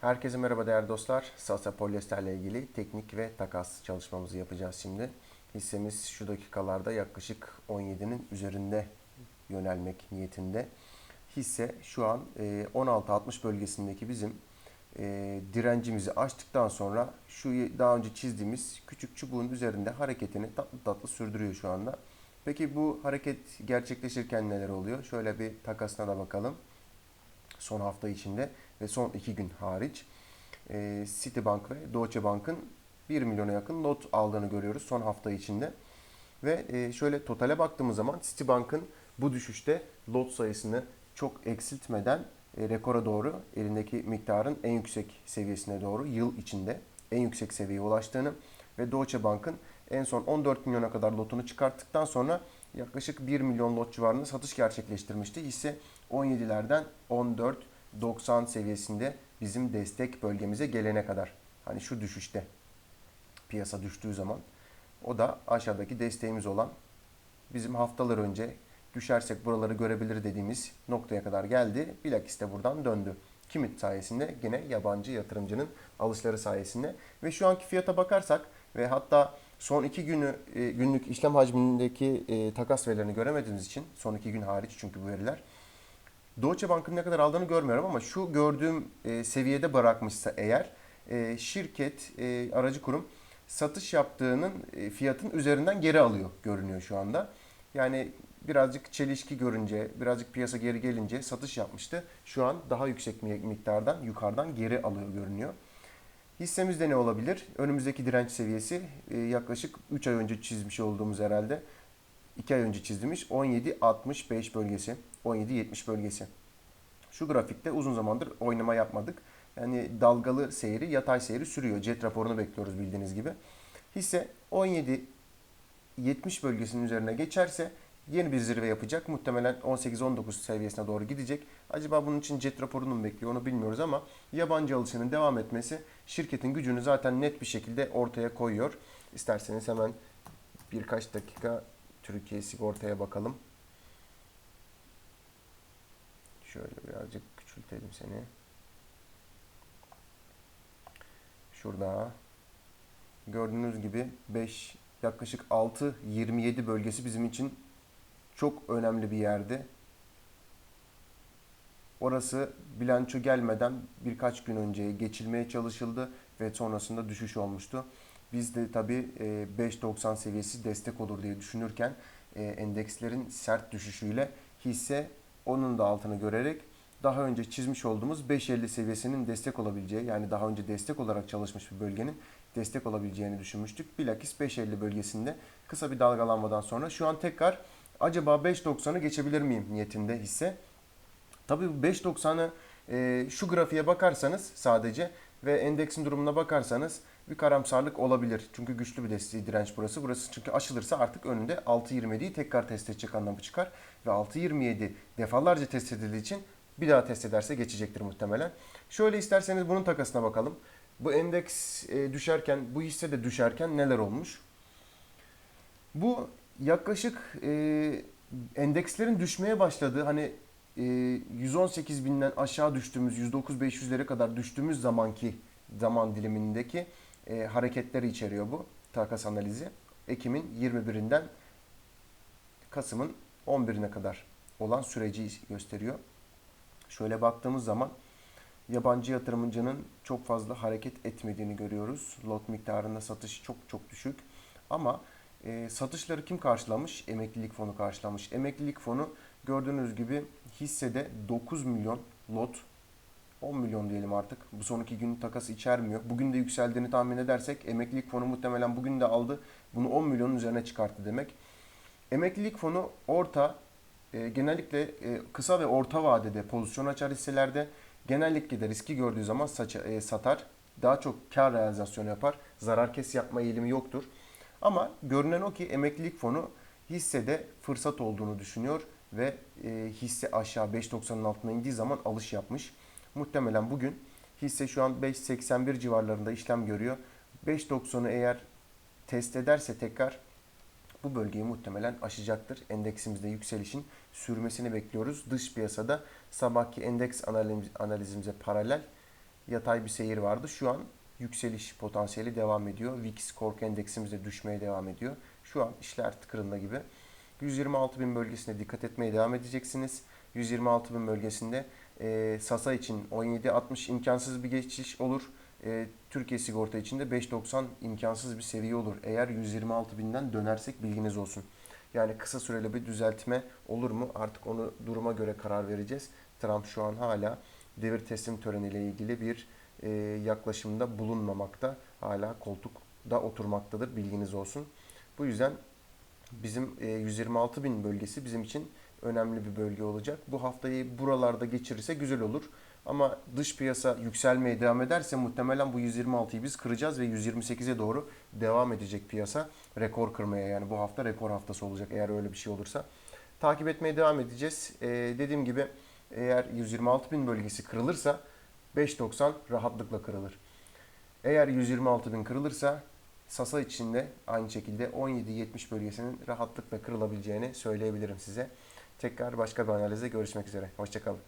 Herkese merhaba değerli dostlar. Salsa polyester ile ilgili teknik ve takas çalışmamızı yapacağız şimdi. Hissemiz şu dakikalarda yaklaşık 17'nin üzerinde yönelmek niyetinde. Hisse şu an e, 16.60 bölgesindeki bizim e, direncimizi açtıktan sonra şu daha önce çizdiğimiz küçük çubuğun üzerinde hareketini tatlı tatlı sürdürüyor şu anda. Peki bu hareket gerçekleşirken neler oluyor? Şöyle bir takasına da bakalım son hafta içinde ve son iki gün hariç e, Citibank ve Deutsche Bank'ın 1 milyona yakın not aldığını görüyoruz son hafta içinde. Ve e, şöyle totale baktığımız zaman Citibank'ın bu düşüşte lot sayısını çok eksiltmeden e, rekora doğru elindeki miktarın en yüksek seviyesine doğru yıl içinde en yüksek seviyeye ulaştığını ve Deutsche Bank'ın en son 14 milyona kadar lotunu çıkarttıktan sonra yaklaşık 1 milyon lot civarında satış gerçekleştirmişti. Hisse 17'lerden 14.90 seviyesinde bizim destek bölgemize gelene kadar. Hani şu düşüşte piyasa düştüğü zaman o da aşağıdaki desteğimiz olan bizim haftalar önce düşersek buraları görebilir dediğimiz noktaya kadar geldi. Bilakis de buradan döndü. Kimit sayesinde gene yabancı yatırımcının alışları sayesinde ve şu anki fiyata bakarsak ve hatta son iki günü e, günlük işlem hacmindeki e, takas verilerini göremediğimiz için son iki gün hariç çünkü bu veriler Deutsche Bank'ın ne kadar aldığını görmüyorum ama şu gördüğüm e, seviyede bırakmışsa eğer e, şirket, e, aracı kurum satış yaptığının e, fiyatın üzerinden geri alıyor görünüyor şu anda. Yani birazcık çelişki görünce, birazcık piyasa geri gelince satış yapmıştı. Şu an daha yüksek miktardan, yukarıdan geri alıyor görünüyor. Hissemizde ne olabilir? Önümüzdeki direnç seviyesi e, yaklaşık 3 ay önce çizmiş olduğumuz herhalde. 2 ay önce çizdiğimiz 17.65 bölgesi, 17.70 bölgesi. Şu grafikte uzun zamandır oynama yapmadık. Yani dalgalı seyri, yatay seyri sürüyor. Jet raporunu bekliyoruz bildiğiniz gibi. Hisse 17.70 bölgesinin üzerine geçerse yeni bir zirve yapacak. Muhtemelen 18-19 seviyesine doğru gidecek. Acaba bunun için jet raporunu mu bekliyor onu bilmiyoruz ama yabancı alışının devam etmesi şirketin gücünü zaten net bir şekilde ortaya koyuyor. İsterseniz hemen birkaç dakika Türkiye sigortaya bakalım. Şöyle birazcık küçültelim seni. Şurada gördüğünüz gibi 5 yaklaşık 6 27 bölgesi bizim için çok önemli bir yerdi. Orası bilanço gelmeden birkaç gün önce geçilmeye çalışıldı ve sonrasında düşüş olmuştu. Biz de tabii 5.90 seviyesi destek olur diye düşünürken e, endekslerin sert düşüşüyle hisse onun da altını görerek daha önce çizmiş olduğumuz 5.50 seviyesinin destek olabileceği yani daha önce destek olarak çalışmış bir bölgenin destek olabileceğini düşünmüştük. Bilakis 5.50 bölgesinde kısa bir dalgalanmadan sonra şu an tekrar acaba 5.90'ı geçebilir miyim niyetinde hisse. Tabii 5.90'ı e, şu grafiğe bakarsanız sadece ve endeksin durumuna bakarsanız bir karamsarlık olabilir. Çünkü güçlü bir desteği direnç burası. Burası çünkü aşılırsa artık önünde 6.27'yi tekrar test edecek anlamı çıkar. Ve 6.27 defalarca test edildiği için bir daha test ederse geçecektir muhtemelen. Şöyle isterseniz bunun takasına bakalım. Bu endeks e, düşerken, bu hisse de düşerken neler olmuş? Bu yaklaşık e, endekslerin düşmeye başladığı hani e, 118 binden aşağı düştüğümüz 109 500'lere kadar düştüğümüz zamanki zaman dilimindeki e, hareketleri içeriyor bu takas analizi. Ekim'in 21'inden Kasım'ın 11'ine kadar olan süreci gösteriyor. Şöyle baktığımız zaman yabancı yatırımcının çok fazla hareket etmediğini görüyoruz. Lot miktarında satış çok çok düşük. Ama e, satışları kim karşılamış? Emeklilik fonu karşılamış. Emeklilik fonu gördüğünüz gibi hissede 9 milyon lot 10 milyon diyelim artık. Bu son iki gün takası içermiyor. Bugün de yükseldiğini tahmin edersek emeklilik fonu muhtemelen bugün de aldı. Bunu 10 milyonun üzerine çıkarttı demek. Emeklilik fonu orta e, genellikle e, kısa ve orta vadede pozisyon açar hisselerde genellikle de riski gördüğü zaman saça, e, satar. Daha çok kar realizasyonu yapar. Zarar kes yapma eğilimi yoktur. Ama görünen o ki emeklilik fonu hissede fırsat olduğunu düşünüyor ve e, hisse aşağı 5.90'ın altına indiği zaman alış yapmış. Muhtemelen bugün hisse şu an 5.81 civarlarında işlem görüyor. 5.90'ı eğer test ederse tekrar bu bölgeyi muhtemelen aşacaktır. Endeksimizde yükselişin sürmesini bekliyoruz. Dış piyasada sabahki endeks analiz, analizimize paralel yatay bir seyir vardı. Şu an yükseliş potansiyeli devam ediyor. VIX korku endeksimiz de düşmeye devam ediyor. Şu an işler tıkırında gibi. 126 bin bölgesine dikkat etmeye devam edeceksiniz. 126 bin bölgesinde e, Sasa için 17.60 imkansız bir geçiş olur. E, Türkiye sigorta için de 5.90 imkansız bir seviye olur. Eğer 126 binden dönersek bilginiz olsun. Yani kısa süreli bir düzeltme olur mu? Artık onu duruma göre karar vereceğiz. Trump şu an hala devir teslim töreniyle ilgili bir e, yaklaşımda bulunmamakta. Hala koltukta oturmaktadır. Bilginiz olsun. Bu yüzden bizim e, 126 bin bölgesi bizim için önemli bir bölge olacak. Bu haftayı buralarda geçirirse güzel olur. Ama dış piyasa yükselmeye devam ederse muhtemelen bu 126'yı biz kıracağız ve 128'e doğru devam edecek piyasa. Rekor kırmaya yani bu hafta rekor haftası olacak eğer öyle bir şey olursa. Takip etmeye devam edeceğiz. Ee, dediğim gibi eğer 126 bin bölgesi kırılırsa 5.90 rahatlıkla kırılır. Eğer 126 bin kırılırsa Sasa içinde aynı şekilde 17.70 bölgesinin rahatlıkla kırılabileceğini söyleyebilirim size. Tekrar başka bir analizde görüşmek üzere. Hoşçakalın.